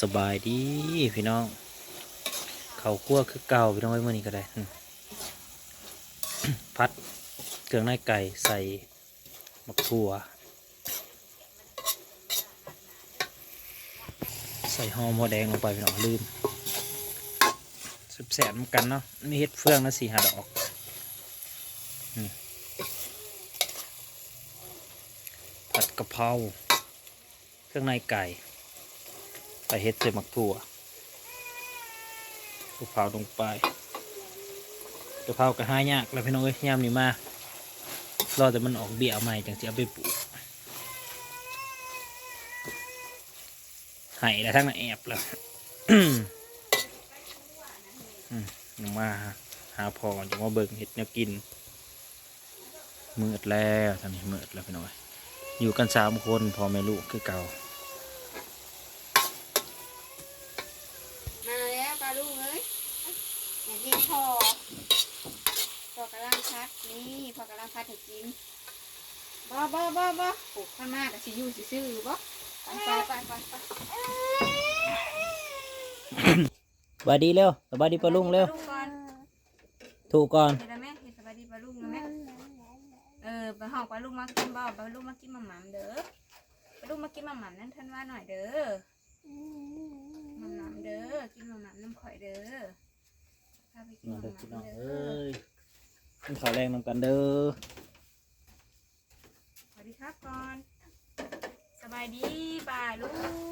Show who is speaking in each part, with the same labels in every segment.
Speaker 1: สบายดีพี่น้อง เขาคั่วคือเก่าพี่น้องไว้เมื่อนี้ก็ได้พัดเครื่องในไก่ใส่มะถั่ว ใส่หอมหัวแดงลงไปพี่น้องลืมสุบแสบเหมือนกันเนาะนี่เฮ็ดเฟืองนะสี่หาดอกผัดกะเพราเครื่องในไก่ ไปเฮ็ดใส่มักถั่วกะเพราลงไปกะเพราก็หายากแล้วพี่น้องเอ้ยยามนี้มารอแต่มันออกเบี้ยใหม่จังสิเอาไปปลูกไห้แล้วทั้งนั้นแอบแล้วมาหาพอจะมาเบิ่งเห็ดแนวกินมืดแล้วตอนนี้มืดแล้วพี่น้อยอยู่กันสามคนพอแม่ลูกคือเก่า
Speaker 2: แล้วปลาลูกเอ้ยอยากกินพอพอกำลังพัดนี่ พอกำลังพัดให้กินบ่บ่บ่บ่ปลูกข้างหน้ากับสิอยู่สิซื้อบ่ไปไปไปไปไป
Speaker 1: สบายดีเร็วสบายดีปะลุงเร็ว
Speaker 2: ปลาก่อน
Speaker 1: ถูกก่อน
Speaker 2: เห็นแล้วไหมเห็นสบายดีปลาลูกแล้วไหมเออไปห้องปลาลูกมากินบ่ปลาลูกมากินหม่ำหม่ำเด้อปลาลูกมากินหม่ำหม่ำนั่นท่านว่าหน่อยเด้อหม่ำหม่ำเด้อกินหม่ำหม่ำน้ำข่อยเด้อพาไปกินห
Speaker 1: มา
Speaker 2: ม่ำ
Speaker 1: เด้อ
Speaker 2: ห
Speaker 1: พี่น้อง
Speaker 2: ม่ำเด้
Speaker 1: เอ้
Speaker 2: อย
Speaker 1: กินข้าวแรงนำกันเด้อ
Speaker 2: สวัสดีครับก่อน สบายดีป่าลุ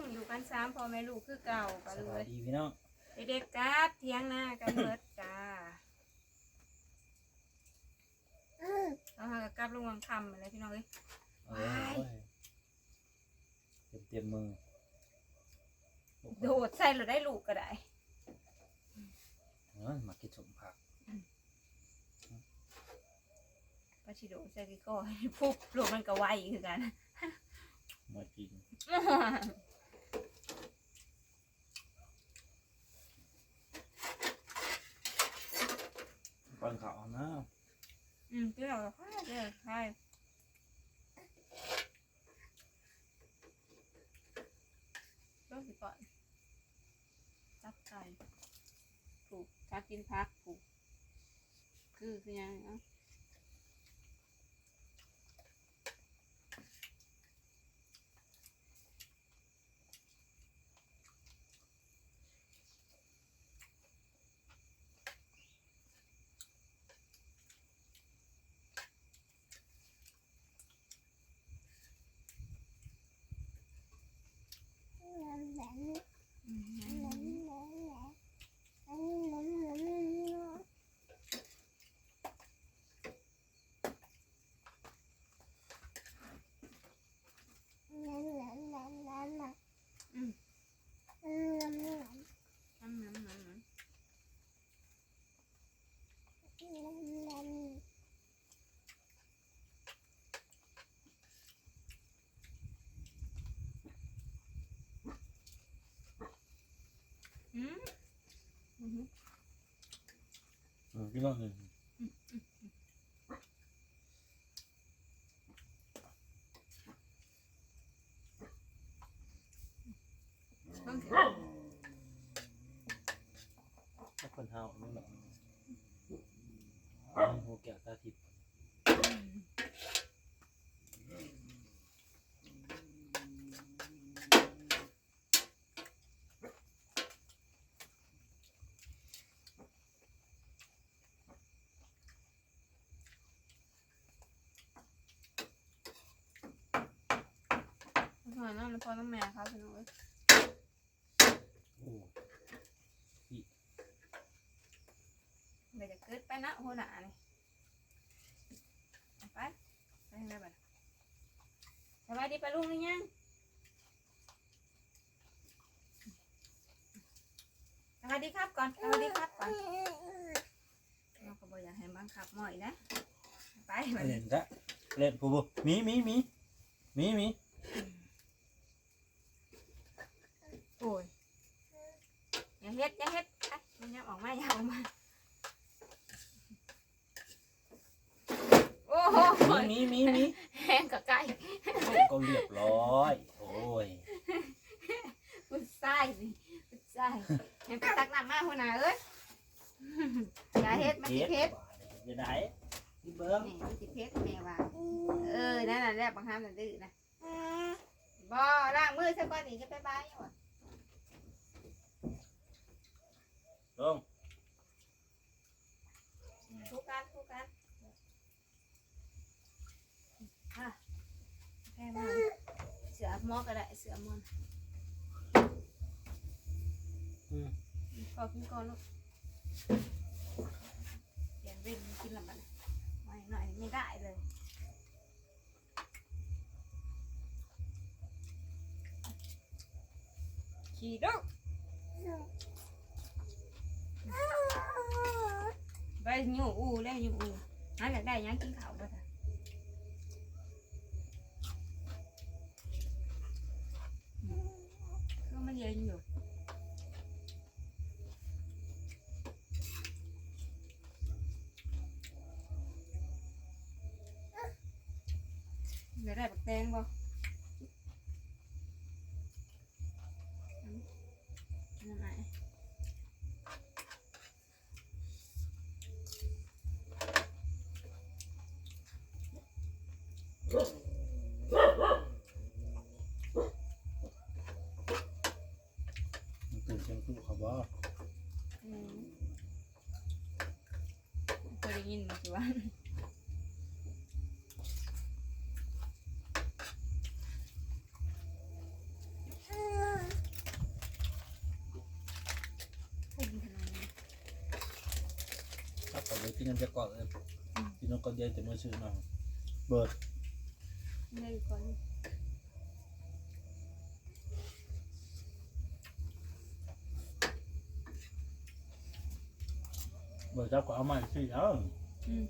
Speaker 2: งอยู่กันสามพ่อแม่ลูกคือเก่าปลา
Speaker 1: ส
Speaker 2: ลูก
Speaker 1: บาย
Speaker 2: เอ้ย
Speaker 1: ดีพี่น้อง
Speaker 2: เด็กๆกราบเที่ยงหน้ากันเบิดจ้าเราหากับกราบลุงวังคำอะไรพี่น้องเอ้ย
Speaker 1: เอ้ยเต็มเต็มมือ
Speaker 2: โดดใส่เราได้ลูกก็ได้
Speaker 1: เอ้ยมากินสมผัก
Speaker 2: ปลาชิโดดใส่กี่ก้อยปุ๊บลูกมันก็ไวคือกัน
Speaker 1: มากินก่อนข้าวนะ
Speaker 2: อืมเปรี้ยวแล้วค่ะเด้อใช่ต้มสิก่อนจับไก่ผูกชักกินพักผูกคือคือยังเนาะ อืมน้ำน้ำน้ำน้ำ อืมอือหือ
Speaker 1: เออพี่น้องเลย
Speaker 2: เพิ่งสิ
Speaker 1: ถ้าคนเฮาไม่หรอกโหแก้วตาทิพย์
Speaker 2: สวยน้ำพอน้ำแม่ครับพี่น้องเอ้ย
Speaker 1: โอ้
Speaker 2: เดี๋ยวจะเกิดไปนะหัวหน้านี่เอาไปไปทางไหนบ้างส บายดีปะลุงหรือยังสวัสดีครับก่อนสวัสดีครับก่อนเราก็บอกอยากให้บังคับหน่อยนะ ไปไป
Speaker 1: เล่นจ้ะเล่นผู้บุมีมีมีมีมี
Speaker 2: โอ้ยอย่าเฮ็ดอย่าเฮ็ดไปมันยังออกมาอย่าออกมาโอ้โห
Speaker 1: มีมีมี
Speaker 2: แห้งกับไก่
Speaker 1: ก็เรียบร้อย โอ้ย
Speaker 2: คุณไส้สิเห็นไปตักน้ำมาหัวหน้าเอ้ยอย่าเฮ็ดมันสิเพชร
Speaker 1: จะได้ที่เบิ้ง
Speaker 2: นี่มันสิเพชรแม่ว่าเออนั่นน่ะแหละบางครั้งมันดื้อนะบ่ล้างมือซะก่อนนี่จะไปบายอยู่อะ
Speaker 1: ลง
Speaker 2: ทุกกันทุกกันอะ แพ้มาเสือหมอก็ได้เสือหมอน
Speaker 1: อืม
Speaker 2: ขอกินก่อนลูกเขียนเว้นกินละมันไม่หน่อยไม่ได้เลยขี่ดูไปอยู่อูแล้วอยู่อูหาอยากได้หยังกินข้าวบ่ท่ะอืมก็มันเย็นอยู่ เดี๋ยวได้บักแตงบ่อืมนั่นไหน
Speaker 1: มันตื่นเสียงตู้เขาบ่
Speaker 2: อืมเคยได้ยินมาสิว่าให้ยินขนาดนี้
Speaker 1: ถ้าเขาไป กินกันจะก่อนเลยกินน้ำก่อนเดียวจะมาซื้อมาเบิด
Speaker 2: ไม่ได้อยู่ก่อน
Speaker 1: เบิดเจ้าก็เอามาซื้อเอา
Speaker 2: อืม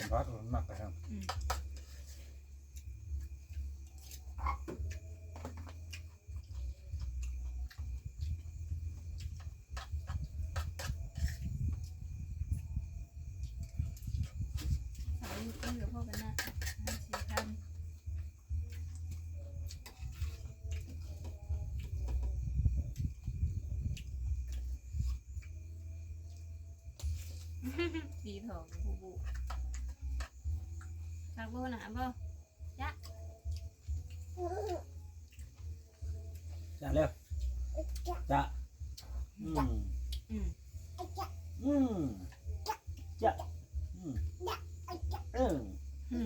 Speaker 1: ผม พักมันหนักไปครับ
Speaker 2: สาวอยู่ก็เหลือพ่อกันนะห้าสี่พัน สีทองบูบู รักบ่หนาบ่
Speaker 1: จ้าเร็วจ้าอืม
Speaker 2: อืม
Speaker 1: อืมจ้าอืมเออ
Speaker 2: อื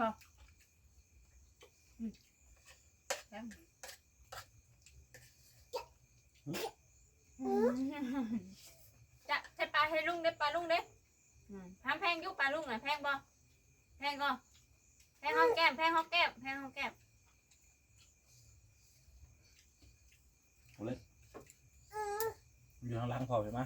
Speaker 2: บ่าลุงผู้บ่อืมแพงจะใช้ปลาให้ลุงเด้ปลาลุงเด้อืมทำแพงอยุปลาลุงน่ะแพงบ่แพงก็แพงห้องแก้มแพงห้องแก้มแพงห้องแก้ม
Speaker 1: อยู่ข้างหล่างพอใช่ไหม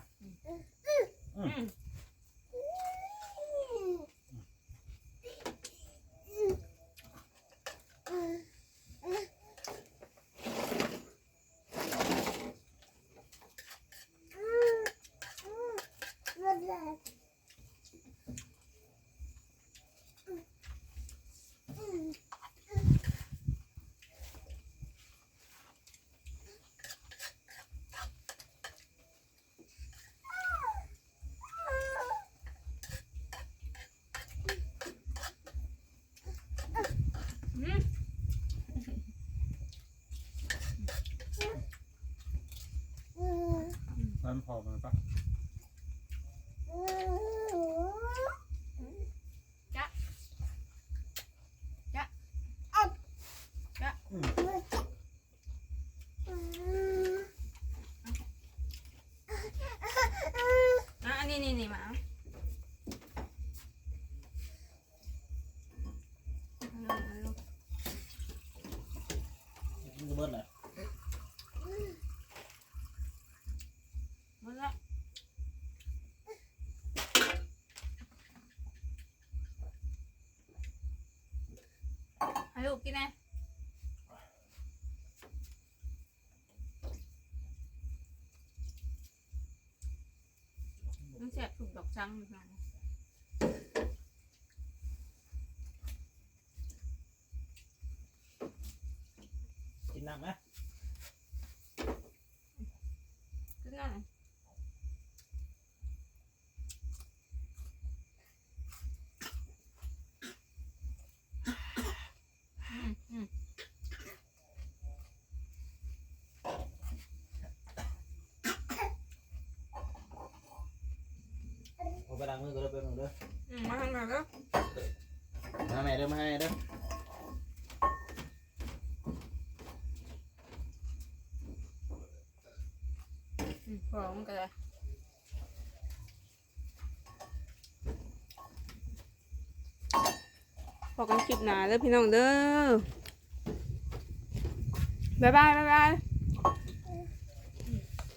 Speaker 2: มันปะ ให้ลูกกินนะมันแสบถูกดอกจังอยู่นะ
Speaker 1: กินน้ำไหม
Speaker 2: กินนั่นอืมอืม
Speaker 1: เอาไปล้างมือก็ได้ไปหนึ่งเด้อ
Speaker 2: อืมมาทางไหนแล้ว
Speaker 1: มาแม่เด้อมาให้เด้อ
Speaker 2: อืมพอมันก็ได้พอกันคลิปหนาเด้อพี่น้องเด้อบ๊ายบายบ๊ายบาย